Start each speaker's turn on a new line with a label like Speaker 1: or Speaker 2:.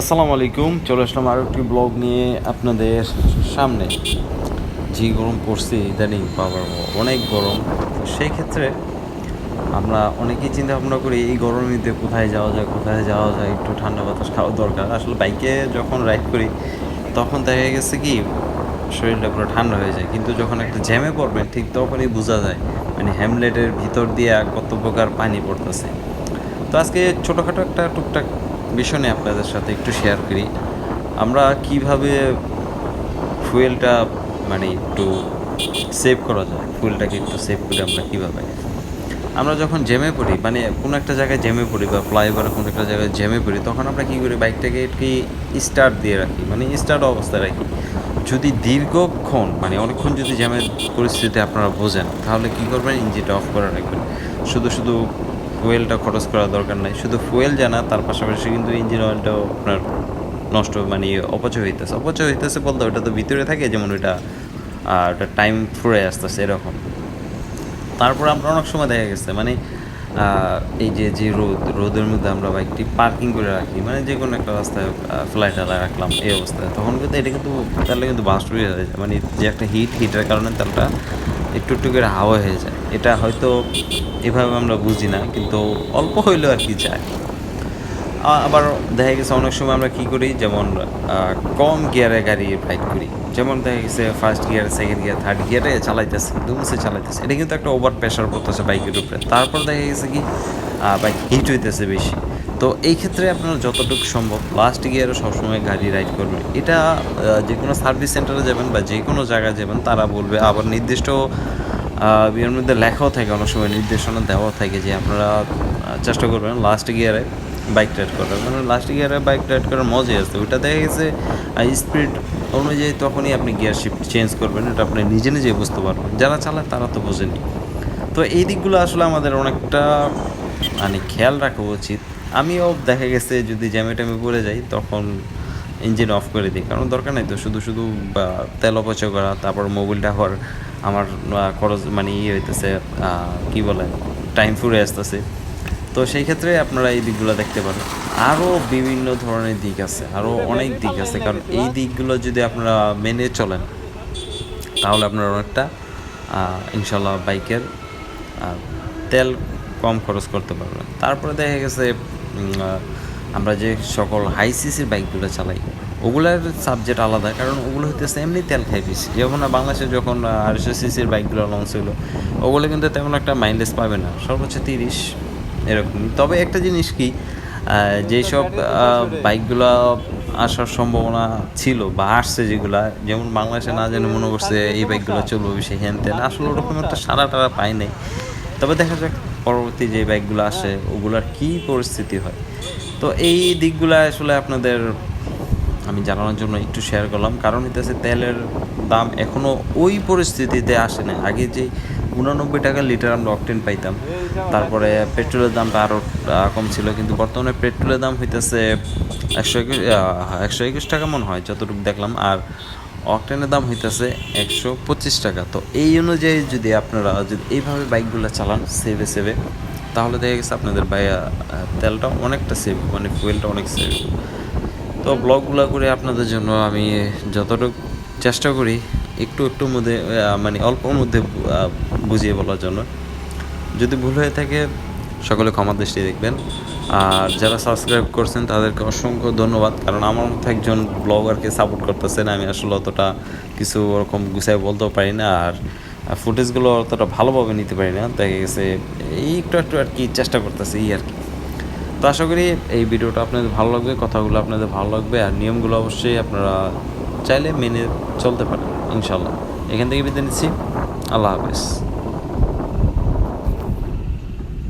Speaker 1: আসসালামু আলাইকুম, চলে আসলাম আরও একটি ব্লগ নিয়ে আপনাদের সামনে। যে গরম পড়ছে, ইদানিং বাবার অনেক গরম। সেই ক্ষেত্রে আমরা অনেকেই চিন্তা ভাবনা করি, এই গরমেতে কোথায় যাওয়া যায়, কোথায় যাওয়া যায়, একটু ঠান্ডা বাতাস খাওয়া দরকার। আসলে বাইকে যখন রাইড করি, তখন দেখা গেছে কি, শরীরটা পুরো ঠান্ডা হয়ে যায়। কিন্তু যখন একটা জ্যামে পড়বেন, ঠিক তখনই বোঝা যায় মানে হ্যামলেটের ভিতর দিয়ে কত প্রকার পানি পড়তেছে। তো আজকে ছোটোখাটো একটা টুকটাক নিয়ে আপনাদের সাথে একটু শেয়ার করি। আমরা কীভাবে ফুয়েলটা মানে একটু সেভ করা যায়? ফুয়েলটাকে একটু সেভ করি আমরা কীভাবে? আমরা যখন জ্যামে পড়ি মানে কোনো একটা জায়গায় জ্যামে পড়ি বা ফ্লাইওভারে কোনো একটা জায়গায় জ্যামে পড়ি, তখন আমরা কী করি? বাইকটাকে একটি স্টার্ট দিয়ে রাখি মানে স্টার্ট অবস্থায় রাখি। যদি দীর্ঘক্ষণ মানে অনেকক্ষণ যদি জ্যামের পরিস্থিতি আপনারা বোঝেন, তাহলে কী করবেন? ইঞ্জিনটা অফ করে রাখবেন। শুধু শুধু ফুয়েলটা খরচ করার দরকার নাই। শুধু ফুয়েল জানা তার পাশাপাশি কিন্তু ইঞ্জিন অয়েলটাও আপনার নষ্ট মানে অপচয় হইতেছে। অপচয় হইতেছে বলতে ওটা তো ভিতরে থাকে, যেমন ওইটা ওটা টাইম ফুরে আসতেছে, এরকম। তারপর আমরা অনেক সময় দেখা গেছে মানে এই যে যে রোদ, রোদের মধ্যে আমরা বাইকটি পার্কিং করে রাখি মানে যে কোনো একটা রাস্তায় ফ্লাইট রাখলাম, এই অবস্থায়, তখন কিন্তু এটা কিন্তু, তাহলে কিন্তু বাস্ট হয়ে যায়। মানে যে একটা হিট হিটের কারণে তেলটা একটু একটু করে হাওয়া হয়ে যায়। এটা হয়তো এভাবে আমরা বুঝি না, কিন্তু অল্প হইলেও আর কি যায়। আবার দেখা গেছে অনেক সময় আমরা কী করি, যেমন কম গিয়ারে গাড়ি রাইড করি। যেমন দেখা গেছে first gear second gear third গিয়ারে চালাইতেছে দুমসে চালাইতেছে। এটা কিন্তু একটা ওভার প্রেশার পড়তেছে বাইকের উপরে। তারপর দেখা গেছে কি বাইক হিট হইতেছে বেশি। তো এই ক্ষেত্রে আপনার যতটুকু সম্ভব লাস্ট গিয়ারে সবসময় গাড়ি রাইড করবেন। এটা যে কোনো সার্ভিস সেন্টারে যাবেন বা যে কোনো জায়গায় যাবেন, তারা বলবে। আবার নির্দিষ্ট এর মধ্যে লেখাও থাকে, অনেক সময় নির্দেশনা দেওয়া থাকে যে আপনারা চেষ্টা করবেন লাস্ট গিয়ারে বাইক রাইড করার। মানে লাস্ট গিয়ারে বাইক রাইড করার মজাই আছে। ওইটা দেখা গেছে স্পিড অনুযায়ী তখনই আপনি গিয়ার শিফট চেঞ্জ করবেন। এটা আপনি নিজে নিজে বুঝতে পারবেন। যারা চালায় তারা তো বোঝেনি। তো এই দিকগুলো আসলে আমাদের অনেকটা মানে খেয়াল রাখা উচিত। আমিও দেখা গেছে যদি জ্যামে ট্যামে পড়ে যাই, তখন ইঞ্জিন অফ করে দিই। কারণ দরকার নাই তো, শুধু শুধু তেল অপচয় করা, তারপর মোবিলটা হওয়ার আমার খরচ মানে ইয়ে হইতেছে কি বলে টাইম ফুরে আসতেছে। তো সেই ক্ষেত্রে আপনারা এই দিকগুলো দেখতে পারেন। আরও বিভিন্ন ধরনের দিক আছে, আরও অনেক দিক আছে। কারণ এই দিকগুলো যদি আপনারা মেনে চলেন, তাহলে আপনারা অনেকটা ইনশাল্লাহ বাইকের তেল কম খরচ করতে পারবেন। তারপরে দেখা গেছে আমরা যে সকল হাই সিসির বাইকগুলো চালাই ওগুলার সাবজেক্ট আলাদা কারণ ওগুলো হইতেছে এমনি তেল খাই বেশি। যেমন না বাংলাদেশে যখন আড়াইশো সিসির বাইকগুলো লঞ্চ হলো ওগুলো কিন্তু তেমন একটা মাইলেজ পাবে না সর্বোচ্চ তিরিশ এরকমই। তবে একটা জিনিস কি যেসব বাইকগুলো আসার সম্ভাবনা ছিল বা আসছে যেগুলা যেমন বাংলাদেশে না জানি মনে করছে এই বাইকগুলো চলবে বেশি হ্যান তেন আসলে ওরকম একটা সারা টারা পাই নাই। তবে দেখা যাক পরবর্তী যে বাইকগুলো আসে, ওগুলার কি পরিস্থিতি হয়? তো এই দিকগুলো আসলে আপনাদের আমি জানানোর জন্য একটু শেয়ার করলাম। কারণ হইতেছে তেলের দাম এখনও ওই পরিস্থিতিতে আসে না আগে যে উনানব্বই টাকা লিটার আমরা অকটেন পাইতাম, তারপরে পেট্রোলের দামটা আরও কম ছিল। কিন্তু বর্তমানে পেট্রোলের দাম হইতেছে একশো একুশ একশো একুশ টাকা মনে হয়, যতটুকু দেখলাম। আর অকটেনের দাম হইতেছে একশো পঁচিশ টাকা। তো এই অনুযায়ী যদি আপনারা যদি এইভাবে বাইকগুলো চালান সেভে সেভে তাহলে দেখা গেছে আপনাদের বাই তেলটা অনেকটা সেভ মানে ফুয়েলটা অনেক সেভ তো ব্লগগুলো করে আপনাদের জন্য আমি যতটুকু চেষ্টা করি, একটু একটু মধ্যে মানে অল্পর মধ্যে বুঝিয়ে বলার জন্য। যদি ভুল হয়ে থাকে সকলে ক্ষমা দৃষ্টি দেখবেন। আর যারা সাবস্ক্রাইব করছেন, তাদেরকে অসংখ্য ধন্যবাদ। কারণ আমার মতো একজন ব্লগারকে সাপোর্ট করতেছেন, আমি আসলে অতটা কিছু ওরকম গুছাই বলতেও পারি না। আর ফুটেজগুলো অতটা ভালোভাবে নিতে পারি না। দেখা গেছে, এই একটু একটু আর কি চেষ্টা করতেছি, এই আর কি। তো আশা করি এই ভিডিওটা আপনাদের ভালো লাগবে, কথাগুলো আপনাদের ভালো লাগবে। আর নিয়মগুলো অবশ্যই আপনারা চাইলে মেনে চলতে পারেন ইনশাল্লাহ এখান থেকে বিদায় নিচ্ছি। আল্লাহ হাফেজ।